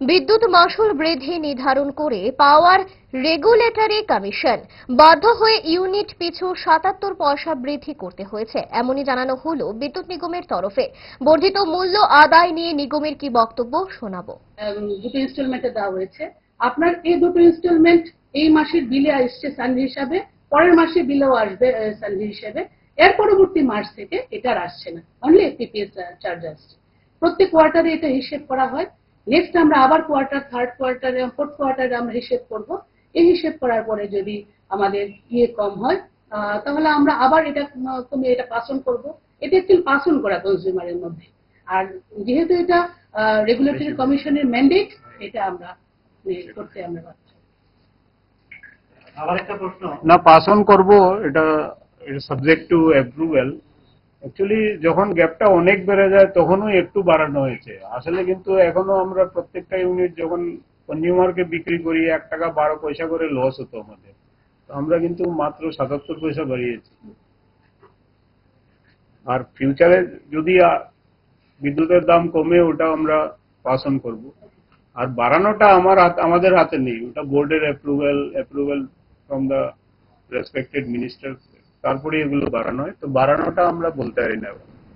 বিদ্যুৎ মাসুল বৃদ্ধি নির্ধারণ করে পাওয়ার রেগুলেটরি কমিশন বাধ্য হয়ে ইউনিট পিছু সাতাত্তর পয়সা বৃদ্ধি করতে হয়েছে। এমনই জানানো হলো বিদ্যুৎ নিগমের তরফে। বর্ধিত মূল্য আদায় নিয়ে নিগমের কি বক্তব্য শোনাবো? দুটো ইনস্টলমেন্টে দেওয়া হয়েছে। আপনার এই দুটো ইনস্টলমেন্ট এই মাসের বিলে আসছে স্যালারি হিসাবে, পরের মাসে বিলেও আসবে স্যালারি হিসাবে। এর পরবর্তী মাস থেকে এটা আসছে না। অনলি পিপিএস চার্জ আসছে। প্রত্যেক কোয়ার্টারে এটা হিসেব করা হয়। নেক্সট আমরা আবার কোয়ার্টার থার্ড কোয়ার্টারে ফোর্থ কোয়ার্টারে আমরা হিসেব করব। এই হিসেব করার পরে যদি আমাদের ইয়ে কম হয় তাহলে আমরা আবার এটা কমিয়ে এটা পাস অন করব। এটা অ্যাকচুয়ালি পাস অন করা কনজিউমারের মধ্যে। আর যেহেতু এটা রেগুলেটরি কমিশনের ম্যান্ডেট এটা আমরা করতে আমরা পারছি আবার একটা প্রশ্ন। না পাস অন করব এটা সাবজেক্ট টু অ্যাপ্রুভেল অ্যাকচুয়ালি যখন গ্যাপটা অনেক বেড়ে যায় তখনও একটু বাড়ানো হয়েছে। আসলে কিন্তু এখনও আমরা প্রত্যেকটা ইউনিট যখন কনজিউমারকে বিক্রি করি, এক টাকা বারো পয়সা করে লস হতো আমাদের। তো আমরা কিন্তু মাত্র সাতাত্তর পয়সা বাড়িয়েছি। আর ফিউচারে যদি বিদ্যুতের দাম কমে, ওটা আমরা পাস অন করব। আর বাড়ানোটা আমার আমাদের হাতে নেই। ওটা বোর্ডের approval approval from the respected minister তারপরে এগুলো বাড়ানো হয়। তো বাড়ানোটা আমরা বলতে পারি না।